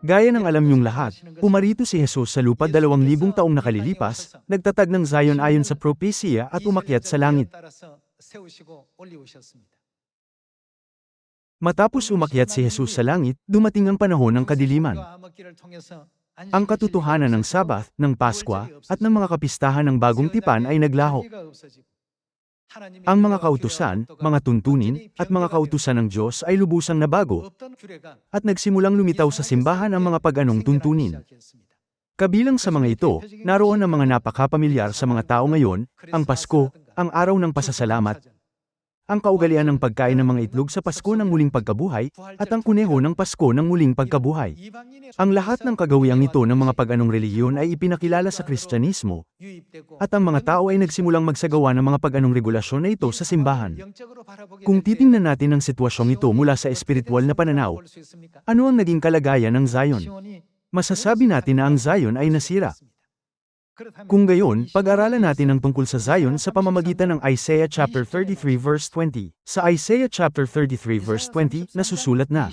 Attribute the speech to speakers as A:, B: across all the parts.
A: Gaya ng alam niyong lahat, pumarito si Jesus sa lupa dalawang libong taong nakalilipas, nagtatag ng Zion ayon sa propesya at umakyat sa langit. Matapos umakyat si Jesus sa langit, dumating ang panahon ng kadiliman. Ang katotohanan ng Sabath, ng Paskwa, at ng mga kapistahan ng bagong tipan ay naglaho. Ang mga kautusan, mga tuntunin, at mga kautusan ng Diyos ay lubusang nabago, at nagsimulang lumitaw sa simbahan ang mga pag-anong tuntunin. Kabilang sa mga ito, naroon ang mga napakapamilyar sa mga tao ngayon, ang Pasko, ang araw ng pasasalamat, ang kaugalian ng pagkain ng mga itlog sa Pasko ng muling pagkabuhay, at ang kuneho ng Pasko ng muling pagkabuhay. Ang lahat ng kagawiang ito ng mga pag-anong reliyon ay ipinakilala sa Kristyanismo, at ang mga tao ay nagsimulang magsagawa ng mga pag-anong regulasyon na ito sa simbahan. Kung titingnan natin ang sitwasyong ito mula sa espiritual na pananaw, ano ang naging kalagayan ng Zion? Masasabi natin na ang Zion ay nasira. Kung gayon, pag-aralan natin ang tungkol sa Zion sa pamamagitan ng Isaiah chapter 33 verse 20. Sa Isaiah chapter 33 verse 20, nasusulat na,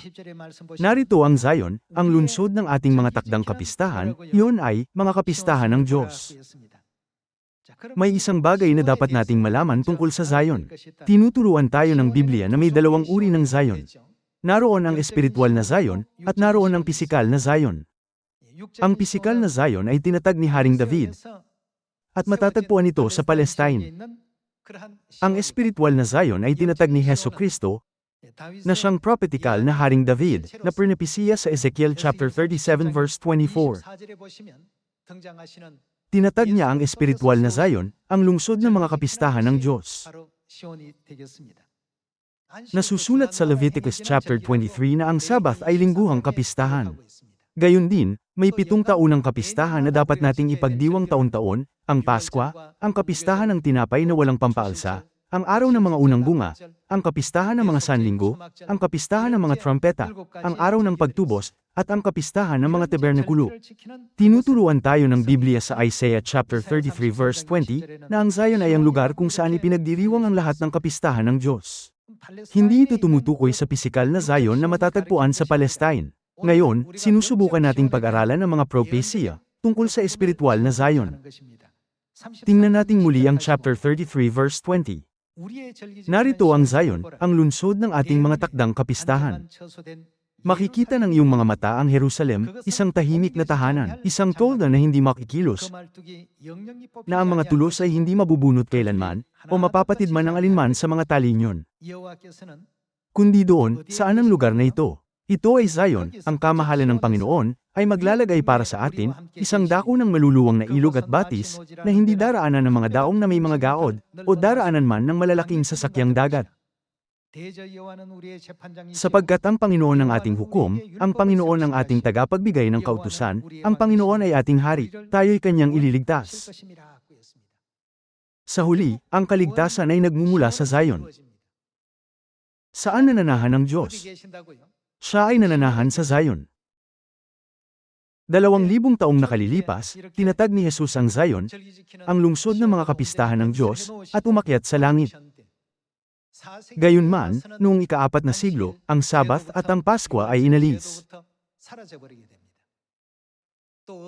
A: Narito ang Zion, ang lunsod ng ating mga takdang kapistahan, iyon ay, mga kapistahan ng Diyos. May isang bagay na dapat nating malaman tungkol sa Zion. Tinuturuan tayo ng Biblia na may dalawang uri ng Zion. Naroon ang espiritual na Zion, at naroon ang pisikal na Zion. Ang pisikal na Zion ay tinatag ni Haring David, at matatagpuan ito sa Palestine. Ang espiritual na Zion ay tinatag ni Heso Kristo, na siyang prophetikal na Haring David, na prinapisiya sa Ezekiel chapter 37 verse 24. Tinatag niya ang espiritual na Zion, ang lungsod ng mga kapistahan ng Diyos. Nasusulat sa Leviticus chapter 23 na ang Sabbath ay lingguhang kapistahan. Gayon din, may pitong taunang kapistahan na dapat nating ipagdiwang taon-taon, ang Paskwa, ang kapistahan ng tinapay na walang pampaalsa, ang araw ng mga unang bunga, ang kapistahan ng mga sanlinggo, ang kapistahan ng mga trumpeta, ang araw ng pagtubos, at ang kapistahan ng mga tabernakulo. Tinuturuan tayo ng Biblia sa Isaiah chapter 33 verse 20 na ang Zion ay ang lugar kung saan ipinagdiriwang ang lahat ng kapistahan ng Diyos. Hindi ito tumutukoy sa pisikal na Zion na matatagpuan sa Palestine. Ngayon, sinusubukan nating pag-aralan ang mga propesya tungkol sa espiritual na Zion. Tingnan nating muli ang chapter 33 verse 20. Narito ang Zion, ang lunsod ng ating mga takdang kapistahan. Makikita ng iyong mga mata ang Jerusalem, isang tahimik na tahanan, isang tolda na hindi makikilos, na ang mga tulos ay hindi mabubunot kailanman, o mapapatid man ang alinman sa mga talinyon. Kundi doon, saan ang lugar na ito? Ito ay Zion, ang kamahalan ng Panginoon, ay maglalagay para sa atin, isang dako ng maluluwang na ilog at batis, na hindi daraanan ng mga daong na may mga gaod, o daraanan man ng malalaking sasakyang dagat. Sapagkat ang Panginoon ang ating hukom, ang Panginoon ang ating tagapagbigay ng kautusan, ang Panginoon ay ating hari, tayo'y kanyang ililigtas. Sa huli, ang kaligtasan ay nagmumula sa Zion. Saan nananahan ang Diyos? Siya ay nananahan sa Zion. Dalawang libong taong nakalilipas, tinatag ni Jesus ang Zion, ang lungsod ng mga kapistahan ng Diyos, at umakyat sa langit. Gayunman, noong ikaapat na siglo, ang Sabath at ang Paskwa ay inalis.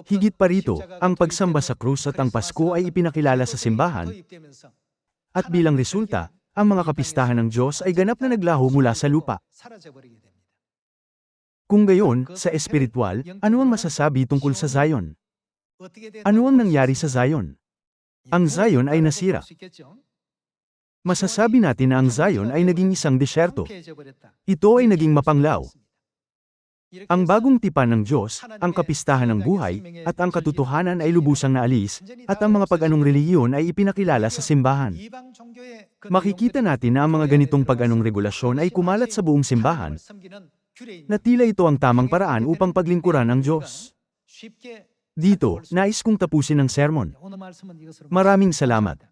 A: Higit pa rito, ang pagsamba sa krus at ang Pasko ay ipinakilala sa simbahan, at bilang resulta, ang mga kapistahan ng Diyos ay ganap na naglaho mula sa lupa. Kung gayon, sa espiritual, ano ang masasabi tungkol sa Zion? Ano ang nangyari sa Zion? Ang Zion ay nasira. Masasabi natin na ang Zion ay naging isang desyerto. Ito ay naging mapanglaw. Ang bagong tipan ng Diyos, ang kapistahan ng buhay, at ang katotohanan ay lubusang naalis, at ang mga pag-anong relihiyon ay ipinakilala sa simbahan. Makikita natin na ang mga ganitong pag-anong regulasyon ay kumalat sa buong simbahan, na tila ito ang tamang paraan upang paglingkuran ang Diyos. Dito, nais kong tapusin ang sermon. Maraming salamat.